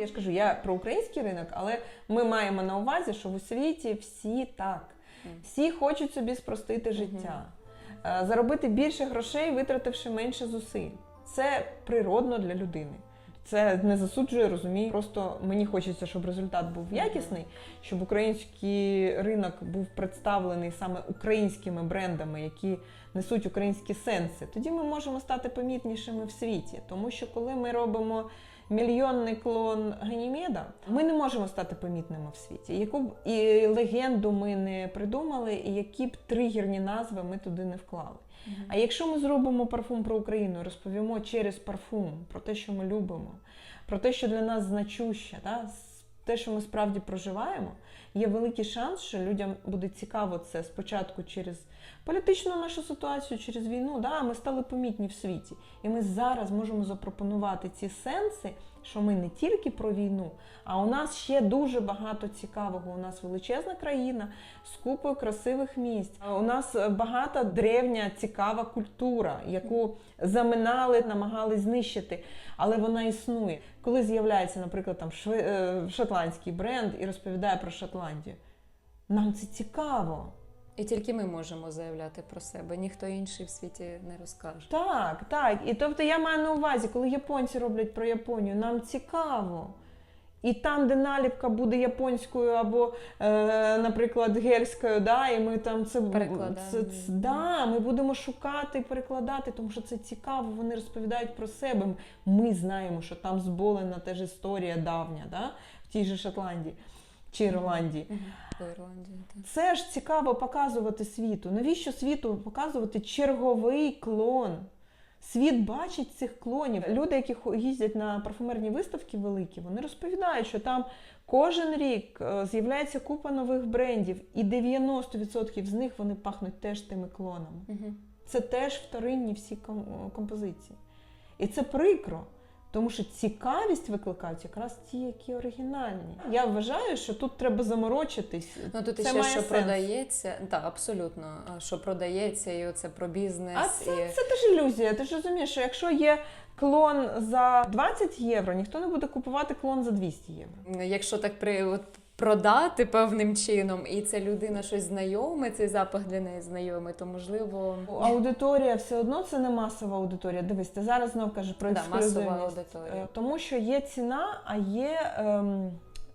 Я ж кажу, я про український ринок, але ми маємо на увазі, що в світі всі так. Всі хочуть собі спростити життя, е, заробити більше грошей, витративши менше зусиль. Це природно для людини. Це не засуджує, розумію. Просто мені хочеться, щоб результат був якісний, щоб український ринок був представлений саме українськими брендами, які несуть українські сенси. Тоді ми можемо стати помітнішими в світі. Тому що коли ми робимо мільйонний клон Ганімеда, ми не можемо стати помітними в світі. Яку б і легенду ми не придумали, і які б тригерні назви ми туди не вклали. А якщо ми зробимо парфум про Україну, розповімо через парфум про те, що ми любимо, про те, що для нас значуще, да, те, що ми справді проживаємо, є великий шанс, що людям буде цікаво це спочатку через політичну нашу ситуацію, через війну. Да, ми стали помітні в світі. І ми зараз можемо запропонувати ці сенси, що ми не тільки про війну, а у нас ще дуже багато цікавого. У нас величезна країна з купою красивих місць. У нас е, багата древня цікава культура, яку заминали, намагались знищити, але вона існує. Коли з'являється, наприклад, там е, шотландський бренд і розповідає про Шотландію, нам це цікаво. І тільки ми можемо заявляти про себе, ніхто інший в світі не розкаже. Так, так. І тобто я маю на увазі, коли японці роблять про Японію, нам цікаво. І там, де наліпка буде японською або, е, наприклад, гельською, да, і ми там це, це, це да, ми будемо шукати і перекладати, тому що це цікаво. Вони розповідають про себе. Ми знаємо, що там зболена теж історія давня, да, в тій же Шотландії чи Ірландії. Це ж цікаво показувати світу. Навіщо світу показувати черговий клон? Світ бачить цих клонів. Люди, які їздять на парфумерні виставки великі, вони розповідають, що там кожен рік е, з'являється купа нових брендів, і 90% з них вони пахнуть теж тими клонами. Мгм. Це теж вторинні всі композиції. І це прикро, тому що цікавість викликають якраз ті, які оригінальні. Я вважаю, що тут треба заморочитись. Ну тут Це має що сенс. продається, так, абсолютно, що продається, і оце про бізнес. А це, і... це теж ілюзія. Ти ж розумієш, що якщо є клон за 20 євро, ніхто не буде купувати клон за 200 євро. Якщо так при от, продати певним чином, і ця людина щось знайоме, цей запах для неї знайомий, то можливо Аудиторія все одно це не масова аудиторія. Дивись, ти зараз знов кажеш про Да, масова аудиторія. Е, Тому що є ціна, а є ем,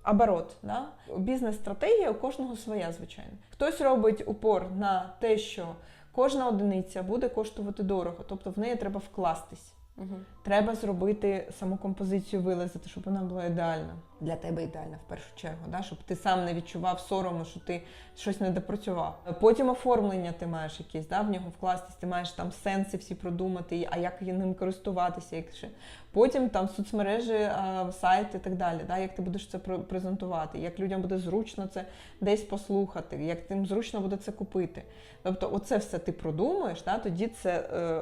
оборот. Да? Бізнес-стратегія у кожного своя, звичайно. Хтось робить упор на те, що кожна одиниця буде коштувати дорого, тобто в неї треба вкластись. Угу. Треба зробити саму композицію вилазити, щоб вона була ідеальна. Для тебе ідеальна в першу чергу, да? щоб ти сам не відчував сорому, що ти щось не допрацював. Потім оформлення ти маєш якесь, да? в нього вкластись, ти маєш там сенси всі продумати, а як ним користуватися. Як ще. Потім там соцмережі, сайт і так далі. Да? Як ти будеш це презентувати, як людям буде зручно це десь послухати, як тим зручно буде це купити. Тобто, оце все ти продумаєш, да? тоді це е,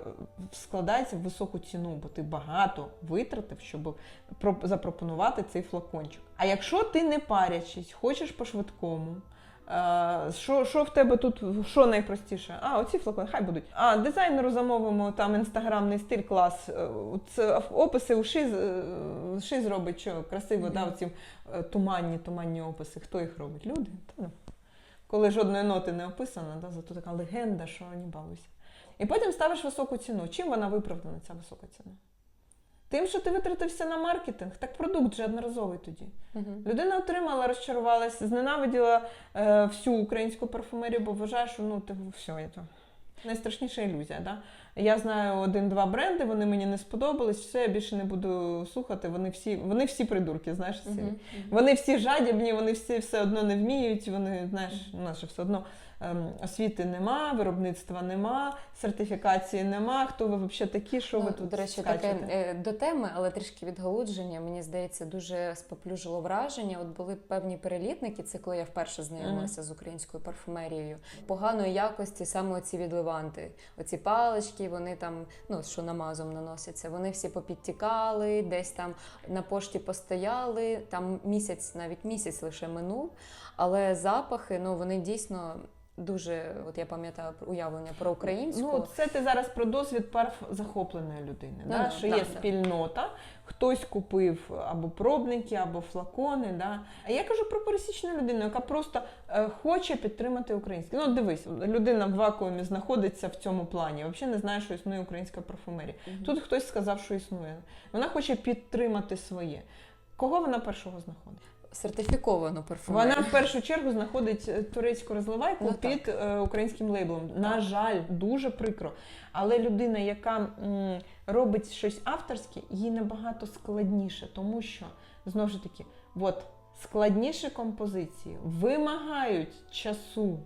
складається в високу ціну, бо ти багато витратив, щоб запропонувати цей флакончик. А якщо ти не парячись, хочеш по-швидкому. е, Що, що в тебе тут, що найпростіше? А, оці флакони, хай будуть. А, дизайнеру замовимо там інстаграмний стиль клас. е, Це описи у ши, ши зробить, що красиво, да, оці е, туманні, туманні описи. Хто їх робить? Люди? Та ну. Коли жодної ноти не описано, да, зато така легенда, що не балуйся. І потім ставиш високу ціну. Чим вона виправдана, ця висока ціна? Тим, що ти витратився на маркетинг, так продукт же одноразовий тоді. Угу. Людина отримала, розчарувалася, зненавиділа е, всю українську парфумерію, бо вважає, що ну ти все це. Найстрашніша ілюзія. Да? Я знаю один-два бренди, вони мені не сподобались, все, я більше не буду слухати. Вони всі, вони всі придурки, знаєш, всі. Вони всі жадібні, вони всі все одно не вміють. Вони, знаєш, у нас же все одно ем, освіти нема, виробництва нема, сертифікації нема. Хто ви взагалі такі? Що ви Ну, тут До речі, скачете? таке е, до теми, але трішки відгалудження. Мені здається, дуже споплюжило враження. От були певні перелітники, це коли я вперше знайомилася з українською парфумерією. Поганої якості саме оці відливанти. Оці палички, вони там, ну що намазом наносяться, вони всі попідтікали, десь там на пошті постояли. Там місяць, навіть місяць лише минув. Але запахи, ну вони дійсно дуже, от я пам'ятаю уявлення про українську. Ну, це ти зараз про досвід парф захопленої людини. Да? да, що да, є да. спільнота, хтось купив або пробники, або флакони. Да? А я кажу про пересічну людину, яка просто е, хоче підтримати українське. Ну, дивись, людина в вакуумі знаходиться в цьому плані, взагалі не знає, що існує українська парфумерія. Мгм. Тут хтось сказав, що існує. Вона хоче підтримати своє. Кого вона першого знаходить? Сертифіковану парфумерію. Вона в першу чергу знаходить е, турецьку розливайку Ну, під е, українським лейблом. На жаль, дуже прикро. Але людина, яка м, робить щось авторське, їй набагато складніше, тому що знову ж таки, от складніші композиції вимагають часу,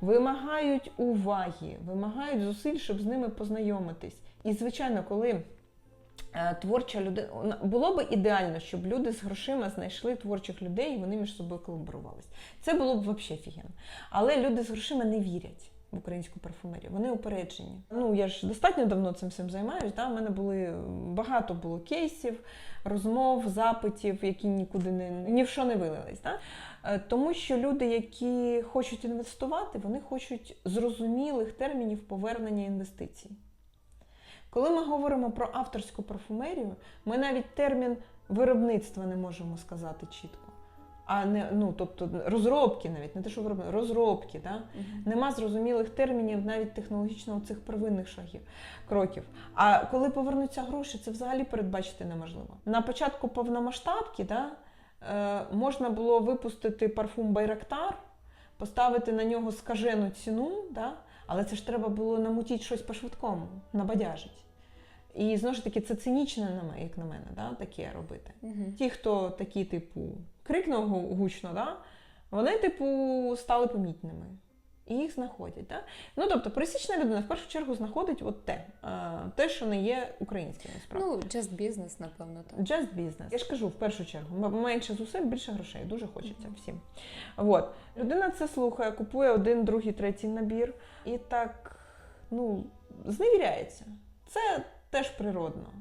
вимагають уваги, вимагають зусиль, щоб з ними познайомитись. І звичайно, коли творча людина було би ідеально, щоб люди з грошима знайшли творчих людей і вони між собою колаборувалися. Це було б взагалі офігенно. Але люди з грошима не вірять. В українську парфумерію, вони упереджені. Ну я ж достатньо давно цим всім займаюсь. Да? У мене були багато було кейсів, розмов, запитів, які нікуди не ні в що не вилились. Да? Е, Тому що люди, які хочуть інвестувати, вони хочуть зрозумілих термінів повернення інвестицій. Коли ми говоримо про авторську парфумерію, ми навіть термін виробництва не можемо сказати чітко. А не ну, тобто розробки навіть, не те, що виробництво, розробки. Да? Мгм. Нема зрозумілих термінів навіть технологічно цих первинних шагів, кроків. А коли повернуться гроші, це взагалі передбачити неможливо. На початку повномасштабки да, е, можна було випустити парфум Байрактар, поставити на нього скажену ціну, да, але це ж треба було намутити щось по-швидкому, набадяжить. І знову ж таки, це цинічно, як на мене, да, таке робити. Мгм. Ті, хто такі, типу, крикнув гучно, да, вони, типу, стали помітними. І їх знаходять. Да? Ну, тобто, пересічна людина в першу чергу знаходить от те, те, що не є українським насправді. Ну, just business, напевно, так. Just business. Я ж кажу, в першу чергу, менше зусиль, більше грошей. Дуже хочеться всім. От. Людина це слухає, купує один, другий, третій набір і так ну, зневіряється. Це теж природно.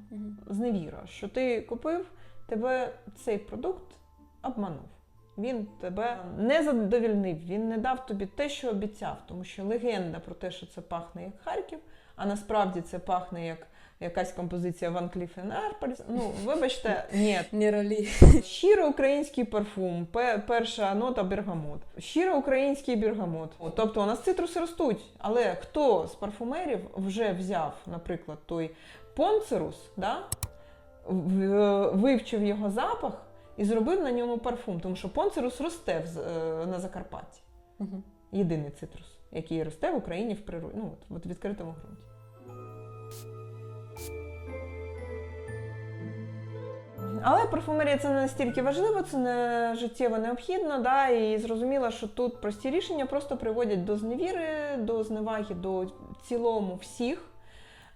Зневіра, що ти купив, тебе цей продукт обманув. Він тебе не задовільнив, він не дав тобі те, що обіцяв, тому що легенда про те, що це пахне як Харків, а насправді це пахне як якась композиція Ван Кліф Арпельс. Ну, вибачте, ні. Не ролі. Щиро український парфум, перша нота бергамот. Щиро український бергамот. Тобто у нас цитруси ростуть. Але хто з парфумерів вже взяв, наприклад, той понцерус, да? вивчив його запах і зробив на ньому парфум, тому що понцерус росте е, на Закарпатті. Мгм. Єдиний цитрус, який росте в Україні в природі, ну, от, от в відкритому ґрунті. Але парфумерія це не настільки важливо, це не життєво необхідно. Да? І зрозуміло, що тут прості рішення просто приводять до зневіри, до зневаги, до цілому всіх.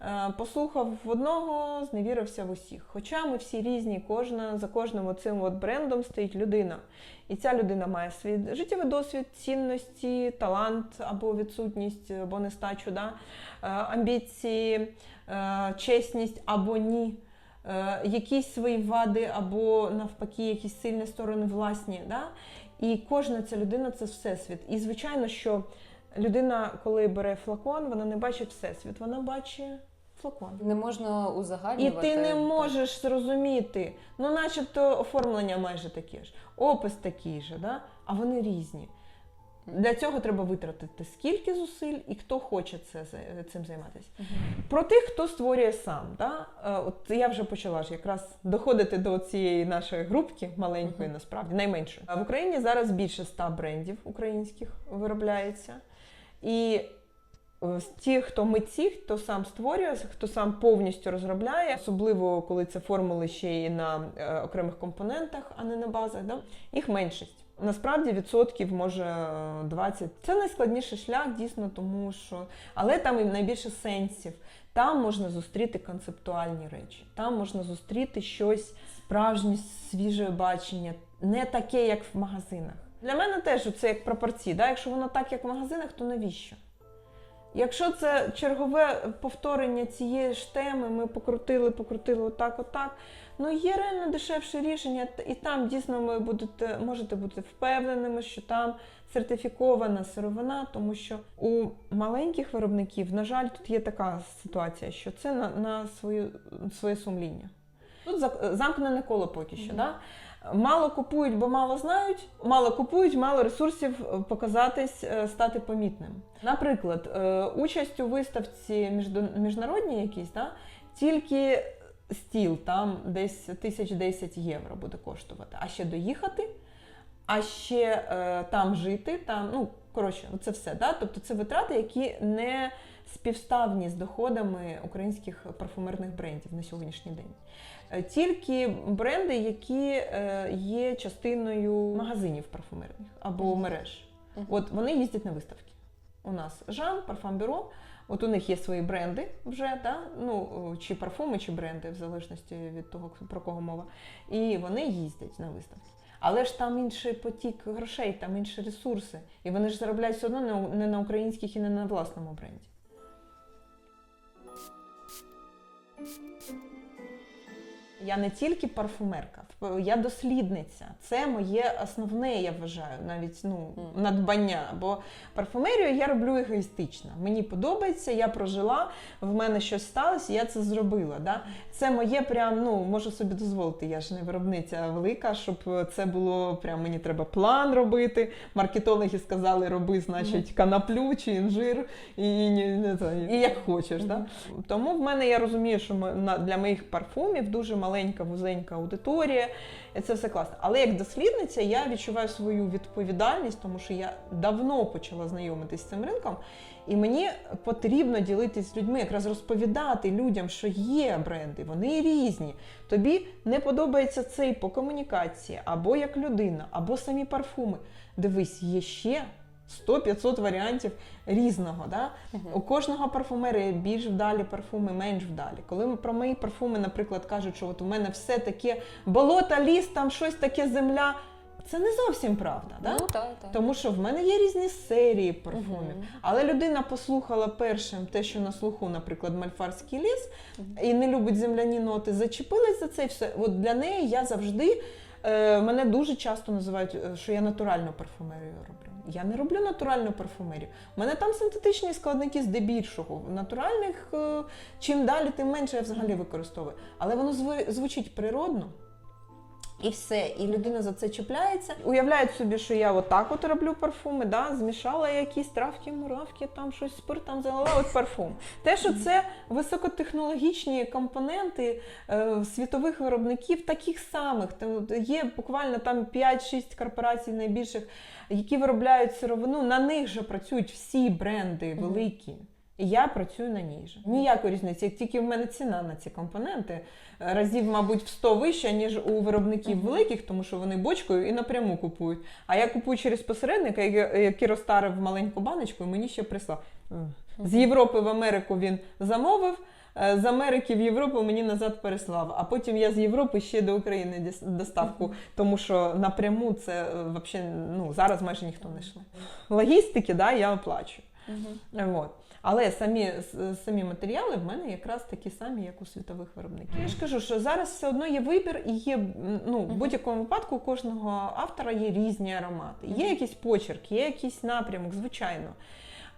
Е, Послухав в одного, зневірився в усіх. Хоча ми всі різні, кожна, за кожним оцим от брендом стоїть людина. І ця людина має свій життєвий досвід, цінності, талант або відсутність, або нестачу, да? е, амбіції, е, чесність або ні. Е, якісь свої вади, або навпаки, якісь сильні сторони власні. Да? І кожна ця людина це всесвіт. І звичайно, що людина, коли бере флакон, вона не бачить всесвіт, вона бачить флакон. Не можна І ти не так. можеш зрозуміти, ну, начебто, оформлення майже таке ж, опис такий же, да? а вони різні. Для цього треба витратити скільки зусиль і хто хоче це, цим займатися. Мгм. Про тих, хто створює сам. Да? Е, От я вже почала ж якраз доходити до цієї нашої групки маленької, Мгм. насправді найменшої. В Україні зараз більше ста брендів українських виробляється. І е, ті, хто митці, хто сам створює, хто сам повністю розробляє, особливо коли це формули ще й на е, окремих компонентах, а не на базах, да? їх меншість. Насправді відсотків може е, 20. Це найскладніший шлях, дійсно, тому що. Але там і найбільше сенсів. Там можна зустріти концептуальні речі, там можна зустріти щось справжнє, свіже бачення, не таке, як в магазинах. Для мене теж це як пропорції. Да? Якщо воно так, як в магазинах, то навіщо? Якщо це чергове повторення цієї ж теми, ми покрутили, покрутили отак, отак. Ну є реально дешевше рішення, і там дійсно ви будете, можете бути впевненими, що там сертифікована сировина, тому що у маленьких виробників, на жаль, тут є така ситуація, що це на, на свою, своє сумління. Тут замкнене коло поки що. Мгм. Да? Мало купують, бо мало знають, мало купують, мало ресурсів е, показатись, е, стати помітним. Наприклад, е, участь у виставці міжнародній якійсь, да, тільки стіл там десь тисяч 10 євро буде коштувати. А ще доїхати, а ще е, там жити, там, ну коротше, це все. Да? Тобто це витрати, які не співставні з доходами українських парфумерних брендів на сьогоднішній день. Е, Тільки бренди, які е, є частиною магазинів парфумерних або мереж. От вони їздять на виставки. У нас Жан, Парфамбюро. От у них є свої бренди вже, да? ну, чи парфуми, чи бренди, в залежності від того, про кого мова. І вони їздять на виставки. Але ж там інший потік грошей, там інші ресурси. І вони ж заробляють все одно не- на українських і не на власному бренді. Я не тільки парфумерка, я дослідниця. Це моє основне, я вважаю, навіть ну, надбання. Бо парфумерію я роблю егоїстично. Мені подобається, я прожила, в мене щось сталося, я це зробила. Да? Це моє прям, ну, можу собі дозволити. Я ж не виробниця велика, щоб це було прям мені треба план робити. Маркетологи сказали, роби, значить, канаплю чи інжир, і, і, як хочеш. Да? Тому в мене я розумію, що для моїх парфумів дуже маленька, вузенька аудиторія, це все класно. Але як дослідниця я відчуваю свою відповідальність, тому що я давно почала знайомитись з цим ринком, і мені потрібно ділитись з людьми, якраз розповідати людям, що є бренди, вони різні. Тобі не подобається цей по комунікації, або як людина, або самі парфуми. Дивись, є ще 100-500 варіантів різного. Да? У кожного парфумера є більш вдалі парфуми, менш вдалі. Коли про мої парфуми, наприклад, кажуть, що от у мене все таке болото, ліс, там щось таке земля. Це не зовсім правда. Да? Ну так, так. Тому що в мене є різні серії парфумів. Мгм. Але людина послухала першим те, що на слуху, наприклад, мальфарський ліс, Мгм. і не любить земляні ноти, зачепилась за це і все. От для неї я завжди. Е, мене дуже часто називають, е, що я натуральну парфумерію роблю. Я не роблю натуральну парфумерію. У мене там синтетичні складники здебільшого. Натуральних е, чим далі, тим менше я взагалі використовую. Але воно звучить природно. І все, і людина за це чіпляється. Уявляють собі, що я отак от роблю парфуми, да? змішала якісь травки, муравки, там щось спиртом залила, от парфум. Те, що це високотехнологічні компоненти е, світових виробників, таких самих. Та- Є буквально там 5-6 корпорацій найбільших, які виробляють сировину. На них же працюють всі бренди великі. І я працюю на ній же. Ніякої різниці, як тільки в мене ціна на ці компоненти е, разів, мабуть, в 100 вища, ніж у виробників великих, тому що вони бочкою і напряму купують. А я купую через посередника, який розтарив маленьку баночку і мені ще прислав. З Європи в Америку він замовив. е, З Америки в Європу мені назад переслав, а потім я з Європи ще до України доставку, тому що напряму це е, вообще, ну, зараз майже ніхто не шле. Логістики да, я оплачую. Мгм. От. Але самі, самі матеріали в мене якраз такі самі, як у світових виробників. Я ж кажу, що зараз все одно є вибір і є ну, в будь-якому випадку у кожного автора є різні аромати. Є якийсь почерк, є якийсь напрямок, звичайно.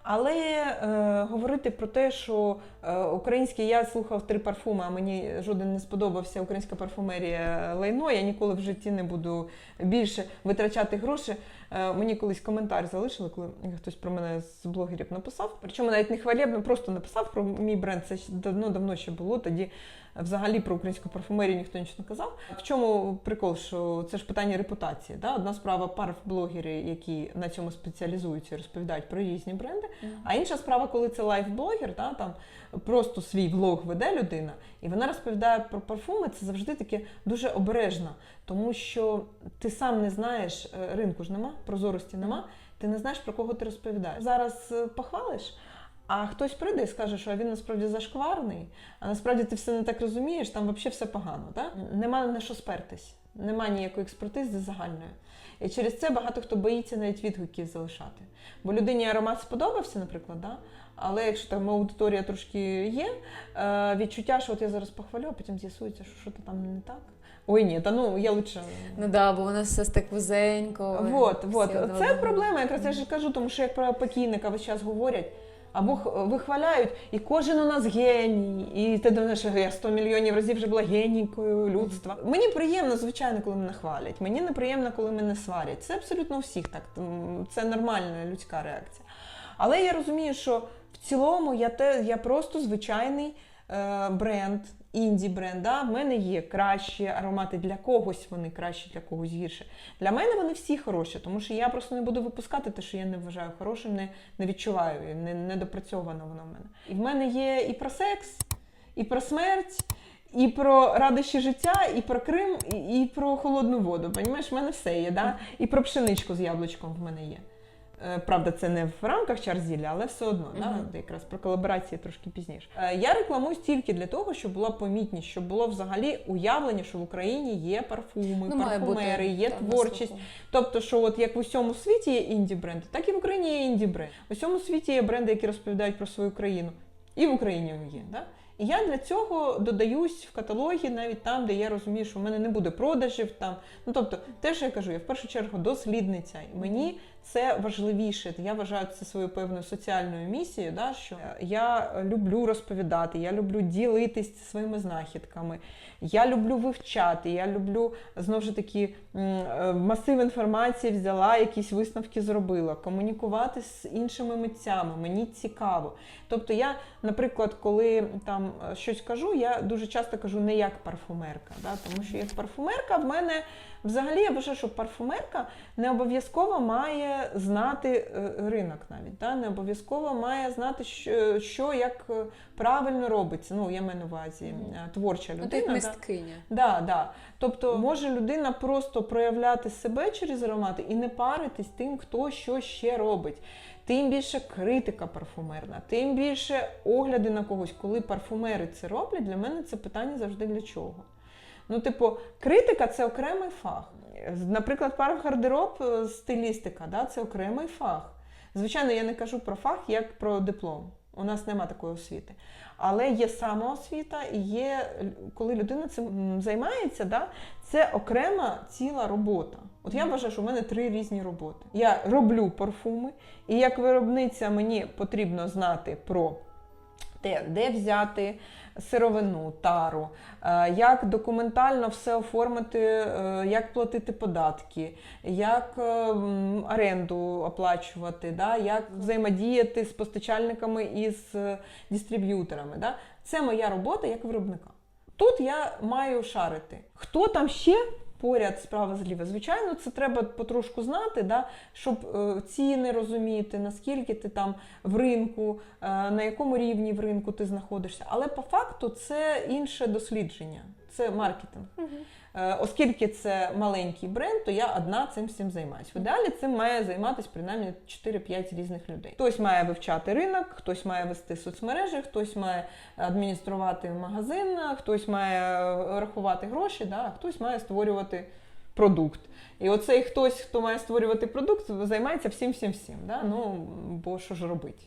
Але е, говорити про те, що е, український я слухав три парфуми, а мені жоден не сподобався українська парфумерія лайно, я ніколи в житті не буду більше витрачати гроші. Е, мені колись коментар залишили, коли хтось про мене з блогерів написав. Причому навіть не хвалебно, просто написав про мій бренд. Це ще давно давно ще було. Тоді взагалі про українську парфумерію ніхто нічого не казав. В чому прикол? Що це ж питання репутації. Да? Одна справа парф-блогери, які на цьому спеціалізуються, розповідають про різні бренди. А інша справа, коли це лайф-блогер, да, там просто свій влог веде людина, і вона розповідає про парфуми, це завжди таке дуже обережно, тому що ти сам не знаєш, е, ринку ж нема, прозорості нема, ти не знаєш, про кого ти розповідаєш. Зараз е, похвалиш, А хтось прийде і скаже, що він насправді зашкварний, а насправді ти все не так розумієш, там взагалі все погано. Так? Нема на що спертись, нема ніякої експертизи загальної. І через це багато хто боїться навіть відгуків залишати. Бо людині аромат сподобався, наприклад, да? але якщо там аудиторія трошки є, е, відчуття, що от я зараз похвалю, а потім з'ясується, що щось там не так. Ой, ні, та ну я лучше. Ну да, бо воно все так вузенько. Вот, вот. Це проблема, якраз я ж кажу, тому що як про покійника весь час говорять. Або вихваляють, і кожен у нас геній, і ти думаєш, що я 100 мільйонів разів вже була генійкою людства. Мені приємно, звичайно, коли мене хвалять. Мені неприємно, коли мене сварять. Це абсолютно у всіх так. Це нормальна людська реакція. Але я розумію, що в цілому я те, я просто звичайний е, бренд, інді бренд. Да? В мене є кращі аромати для когось, вони кращі, для когось гірше. Для мене вони всі хороші, тому що я просто не буду випускати те, що я не вважаю хорошим, не, не відчуваю, не, не допрацьовано воно в мене. І в мене є і про секс, і про смерть. І про радощі життя, і про Крим, і, і про холодну воду. Понімаєш, в мене все є, да? і про пшеничку з яблучком в мене є. Е, Правда, це не в рамках чарзілля, але все одно, Мгм. да? якраз про колаборації трошки пізніше. Е, Я рекламуюсь тільки для того, щоб була помітність, щоб було взагалі уявлення, що в Україні є парфуми, Ну, парфумери, є так, творчість. Тобто, що от як в усьому світі є інді бренди, так і в Україні є інді бренди. В усьому світі є бренди, які розповідають про свою країну. І в Україні є. Да? І я для цього додаюсь в каталогі, навіть там, де я розумію, що в мене не буде продажів. Там. Ну, тобто, те, що я кажу, я в першу чергу дослідниця. І мені це важливіше. Я вважаю це своєю певною соціальною місією, да, що я люблю розповідати, я люблю ділитись своїми знахідками. Я люблю вивчати, я люблю знову ж таки е, масив інформації взяла, якісь висновки зробила, комунікувати з іншими митцями. Мені цікаво. Тобто, я, наприклад, коли там е, щось кажу, я дуже часто кажу не як парфумерка. Да? Тому що як парфумерка в мене взагалі я вважаю, що парфумерка не обов'язково має знати е, ринок навіть. Да? Не обов'язково має знати, що, що як е, правильно робиться. Ну, я маю на увазі творча Ну, ти людина. мисткиня. Да, да. Тобто може людина просто проявляти себе через аромати і не паритись тим, хто що ще робить. Тим більше критика парфумерна, тим більше огляди на когось. Коли парфумери це роблять, для мене це питання завжди для чого. Ну, типу, критика це окремий фах. Наприклад, парфгардероб, е, стилістика, да, це окремий фах. Звичайно, я не кажу про фах як про диплом. У нас нема такої освіти. Але є самоосвіта і є, коли людина цим займається, да, це окрема ціла робота. От я вважаю, що в мене три різні роботи. Я роблю парфуми, і як виробниця мені потрібно знати про те, де взяти сировину, тару, е, як документально все оформити, е, як платити податки, як е, оренду оплачувати, да, як взаємодіяти з постачальниками і з дистриб'юторами. Да. Це моя робота як виробника. Тут я маю шарити. Хто там ще поряд справа зліва? Звичайно, це треба потрошку знати, да, щоб е, ціни розуміти, наскільки ти там в ринку, е, на якому рівні в ринку ти знаходишся. Але по факту це інше дослідження, це маркетинг. Е, Оскільки це маленький бренд, то я одна цим всім займаюся. В ідеалі цим має займатися принаймні 4-5 різних людей. Хтось має вивчати ринок, хтось має вести соцмережі, хтось має адмініструвати магазин, хтось має е, рахувати гроші, да, а хтось має створювати продукт. І оцей хтось, хто має створювати продукт, займається всім всім всім. Да? Ну, бо що ж робити?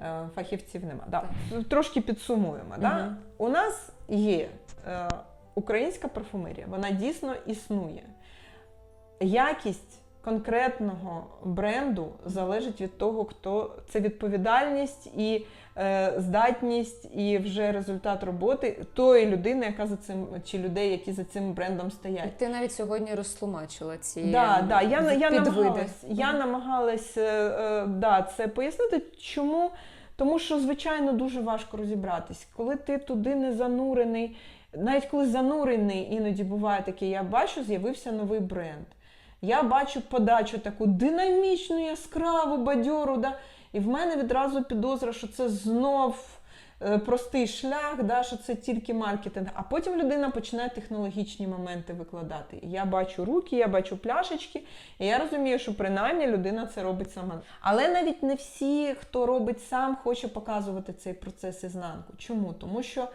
Е, Фахівців нема. Да. Трошки підсумуємо. Да? Мгм. У нас є е, українська парфумерія, вона дійсно існує. Якість конкретного бренду залежить від того, хто це відповідальність і е, здатність, і вже результат роботи тої людини, яка за цим чи людей, які за цим брендом стоять. Ти навіть сьогодні розтлумачила ці Да, да, я, я намагалась, я намагалась е, е, да, це пояснити. Чому? Тому що, звичайно, дуже важко розібратись. Коли ти туди не занурений, навіть коли занурений, іноді буває таке, я бачу, з'явився новий бренд. Я бачу подачу таку динамічну, яскраву, бадьору. Да? І в мене відразу підозра, що це знов простий шлях, да, що це тільки маркетинг. А потім людина починає технологічні моменти викладати. Я бачу руки, я бачу пляшечки, і я розумію, що принаймні людина це робить сама. Але навіть не всі, хто робить сам, хоче показувати цей процес ізнанку. Чому? Тому що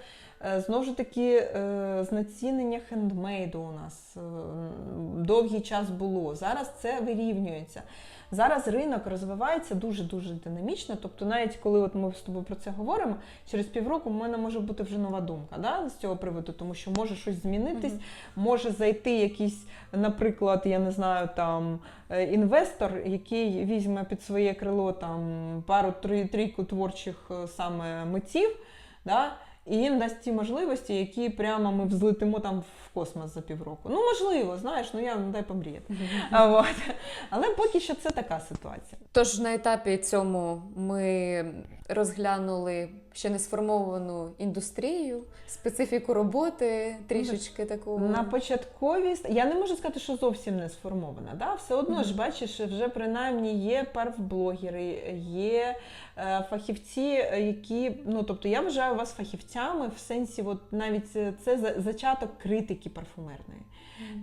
е, знову ж таки е, знецінення хендмейду у нас е, довгий час було. Зараз це вирівнюється. Зараз ринок розвивається дуже дуже динамічно. Тобто, навіть коли от ми з тобою про це говоримо, через півроку в мене може бути вже нова думка да, з цього приводу, тому що може щось змінитись, Мгм. може зайти якийсь, наприклад, я не знаю, там е, інвестор, який візьме під своє крило там пару трійку творчих е, саме митців. Да, і їм дасть ті можливості, які прямо ми взлетимо там в космос за півроку. Ну, можливо, знаєш, ну я ну, дай помріяти. А, от. Але поки що це така ситуація. Тож на етапі цьому ми розглянули ще не сформовану індустрію, специфіку роботи, трішечки таку. На початковість. я не можу сказати, що зовсім не сформована. Да? Все одно ж бачиш, вже принаймні є парфблогери, є е, фахівці, е, які ну тобто я вважаю вас фахівцями в сенсі, от навіть це, це за- зачаток критики парфумерної.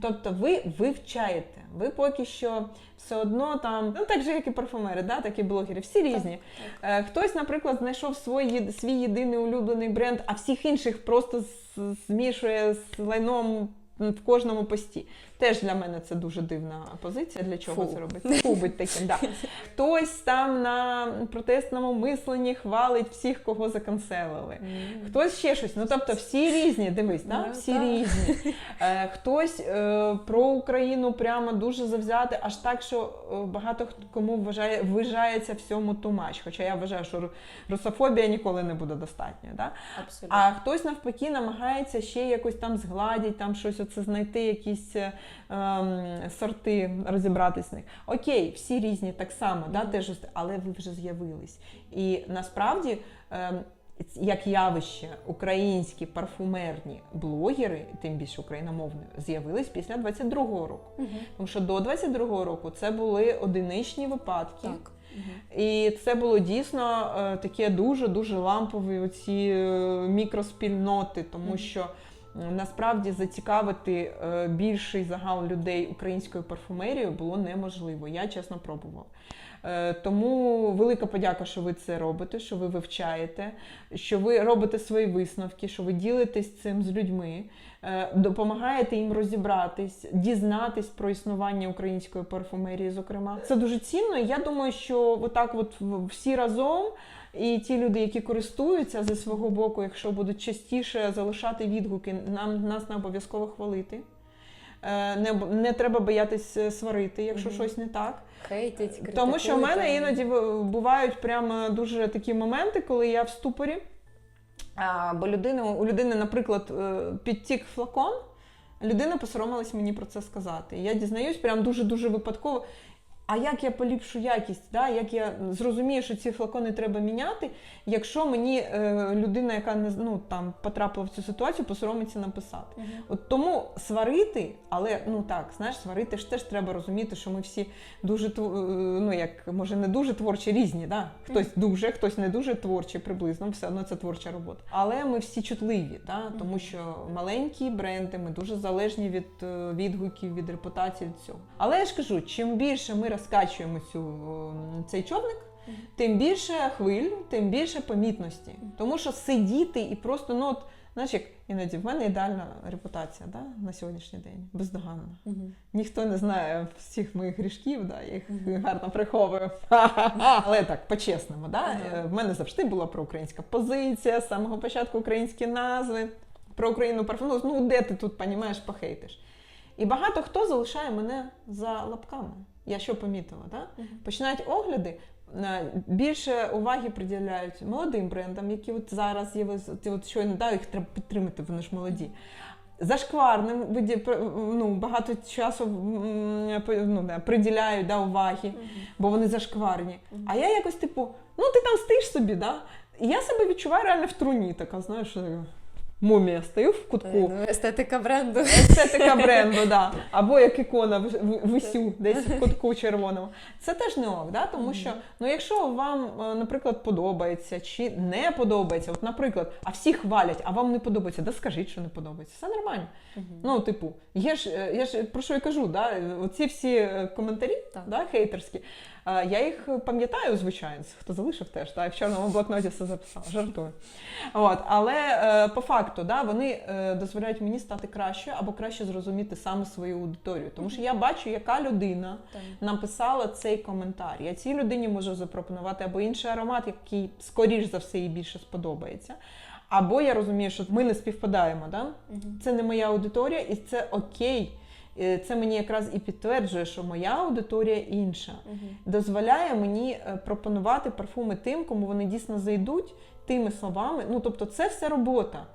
Тобто ви вивчаєте, ви поки що все одно там, ну так же, як і парфумери, да, так і блогери, всі різні. Е, Хтось, наприклад, знайшов свій, свій єдиний улюблений бренд, а всіх інших просто змішує з лайном в кожному пості. Теж для мене це дуже дивна позиція. Для чого Фу. це робити? Фу, будь таким, да. Хтось там на протестному мисленні хвалить всіх, кого заканцелили. М. Хтось ще щось. Ну тобто всі різні, дивись, да? Ну, всі так. різні. Е, хтось е, про Україну прямо дуже завзяти, аж так, що е, багато кому вважає, вважається всьому тумач. Хоча я вважаю, що русофобія ніколи не буде достатньо. Да? Абсолютно. А хтось навпаки намагається ще якось там згладити, там щось оце знайти, якісь е, ем, сорти, розібратись в них. Окей, всі різні так само, да, теж, але ви вже з'явились. І насправді. ем, як явище українські парфумерні блогери, тим більше україномовні, з'явились після 22-го року. Мгм. Тому що до 22-го року це були одиничні випадки. Так. І це було дійсно е, таке дуже дуже лампові оці е, мікроспільноти, тому Мгм. що насправді зацікавити е, більший загал людей українською парфумерією було неможливо. Я чесно пробувала. Е, Тому велика подяка, що ви це робите, що ви вивчаєте, що ви робите свої висновки, що ви ділитесь цим з людьми, е, допомагаєте їм розібратись, дізнатись про існування української парфумерії. Зокрема, це дуже цінно. Я думаю, що отак, от всі разом. І ті люди, які користуються зі свого боку, якщо будуть частіше залишати відгуки, нам нас не обов'язково хвалити. Е, Не, не треба боятись е, сварити, якщо Мгм. щось не так. Хейтять, Тому що в мене іноді бувають прямо дуже такі моменти, коли я в ступорі. А, бо людина, у людини, наприклад, е, підтік флакон, людина посоромилась мені про це сказати. Я дізнаюсь прям дуже-дуже випадково. А як я поліпшу якість? Да? Як я зрозумію, що ці флакони треба міняти, якщо мені е, людина, яка не ну, там, потрапила в цю ситуацію, посоромиться написати. Мгм. От тому сварити, але ну так, знаєш, сварити ж теж треба розуміти, що ми всі дуже е, ну як може не дуже творчі, різні. Да? Хтось дуже, хтось не дуже творчий, приблизно, все одно це творча робота. Але ми всі чутливі, да? тому що маленькі бренди, ми дуже залежні від е, відгуків, від репутації від цього. Але я ж кажу, чим більше ми розкачуємо цю, цей човник. Тим більше хвиль, тим більше помітності. Тому що сидіти і просто, ну от, знаєш, як іноді в мене ідеальна репутація да, на сьогоднішній день, бездоганна. Ніхто не знає всіх моїх грішків, да, я їх гарно приховую. Але так, по-чесному, да, е, в мене завжди була проукраїнська позиція, з самого початку українські назви, про Україну парфум. Ну, де ти тут, понімаєш, похейтиш. І багато хто залишає мене за лапками. Я що помітила, да? Починають огляди. е, Більше уваги приділяють молодим брендам, які от зараз з'явилися, ти от щойно да, їх треба підтримати, вони ж молоді. Зашкварним ну, багато часу ну, да, приділяють да, уваги, Мгм. бо вони зашкварні. Мгм. А я якось, типу, ну ти там стоїш собі, да? І я себе відчуваю реально в труні, така, знаєш, така, мумія стою в кутку. Ну, естетика бренду. Естетика бренду, да. або як ікона висю десь в кутку червоному. Це теж не ок, да? тому що ну, якщо вам, е, наприклад, подобається чи не подобається, от, наприклад, а всі хвалять, а вам не подобається, да скажіть, що не подобається. Все нормально. Ну, типу, є ж, е, я ж про що я кажу, да? оці всі е, коментарі да, хейтерські, я їх пам'ятаю, звичайно, хто залишив теж, і в чорному блокноті все записав, жартую. От, але е, по факту да, вони е, дозволяють мені стати кращою або краще зрозуміти саме свою аудиторію. Тому що я бачу, яка людина написала цей коментар. Я цій людині можу запропонувати або інший аромат, який скоріш за все їй більше сподобається. Або я розумію, що ми не співпадаємо. Да? Це не моя аудиторія, і це окей. Е, Це мені якраз і підтверджує, що моя аудиторія інша Мгм. дозволяє мені е, пропонувати парфуми тим, кому вони дійсно зайдуть тими словами. Ну тобто, це все робота.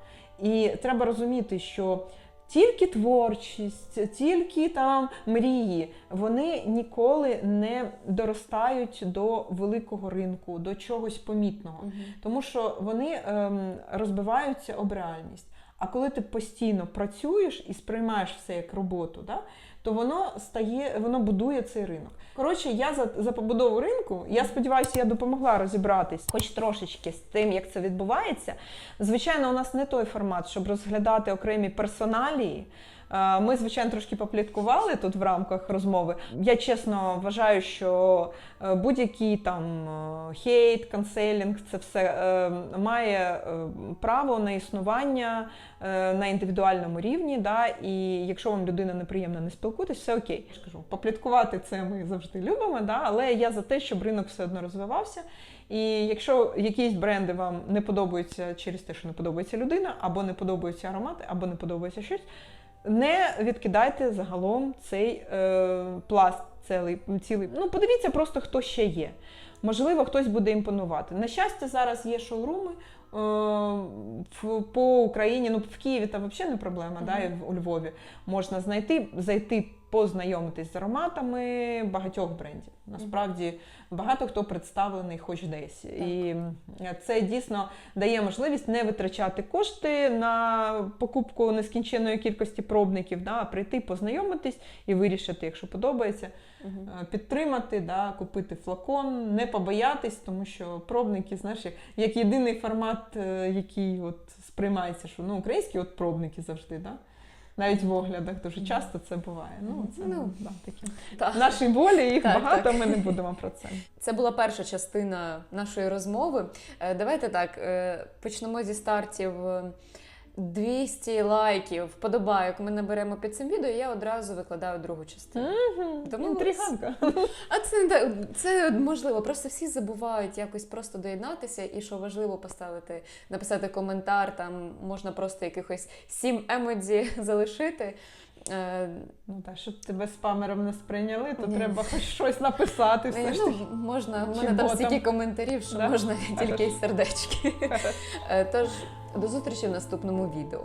І треба розуміти, що тільки творчість, тільки там мрії, вони ніколи не доростають до великого ринку, до чогось помітного. Мгм. Тому що вони ем, розбиваються об реальність. А коли ти постійно працюєш і сприймаєш все як роботу, да, то воно стає, воно будує цей ринок. Коротше, я за, за побудову ринку. Я сподіваюся, я допомогла розібратись, хоч трошечки з тим, як це відбувається. Звичайно, у нас не той формат, щоб розглядати окремі персоналії. Ми, звичайно, трошки попліткували тут в рамках розмови. Я чесно вважаю, що е, будь-який там е, хейт, канцелінг, це все е, має право на існування на індивідуальному рівні. Да? І якщо вам людина неприємна, не спілкуйтесь, все окей. Я ж кажу, попліткувати це ми завжди любимо, да? але я за те, щоб ринок все одно розвивався. І якщо якісь бренди вам не подобаються через те, що не подобається людина, або не подобаються аромати, або не подобається щось, не відкидайте загалом цей е, пласт цілий, цілий. Ну, подивіться просто, хто ще є. Можливо, хтось буде імпонувати. На щастя, зараз є шоуруми. е, в- По Україні, ну в Києві та взагалі не проблема, да, і в- у Львові можна знайти, зайти, познайомитись з ароматами багатьох брендів. Насправді багато хто представлений хоч десь. І це дійсно дає можливість не витрачати кошти на покупку нескінченної кількості пробників, да, а прийти, познайомитись і вирішити, якщо подобається, е, підтримати, да, купити флакон, не побоятись, тому що пробники, знаєш, як, як єдиний формат, е, який от сприймається, що ну, українські от пробники завжди, да? Навіть в оглядах дуже часто це буває. Ну, це Ну, да, такі. Так. наші болі, їх Так, багато, так. ми не будемо про це. Це була перша частина нашої розмови. Е, Давайте так е, почнемо зі стартів. Е, 200 лайків, вподобайок ми наберемо під цим відео, і я одразу викладаю другу частину. Тому? Інтриганка. А це це можливо. Просто всі забувають якось просто доєднатися, і що важливо поставити, написати коментар. Там можна просто якихось сім емодзі залишити. Е, Ну так, щоб тебе спамером не сприйняли, то Ні. треба хоч щось написати. Все ж ну, можна, в Чи мене там ботом. стільки коментарів, що Да? можна тільки й сердечки. Е, Тож до зустрічі в наступному відео.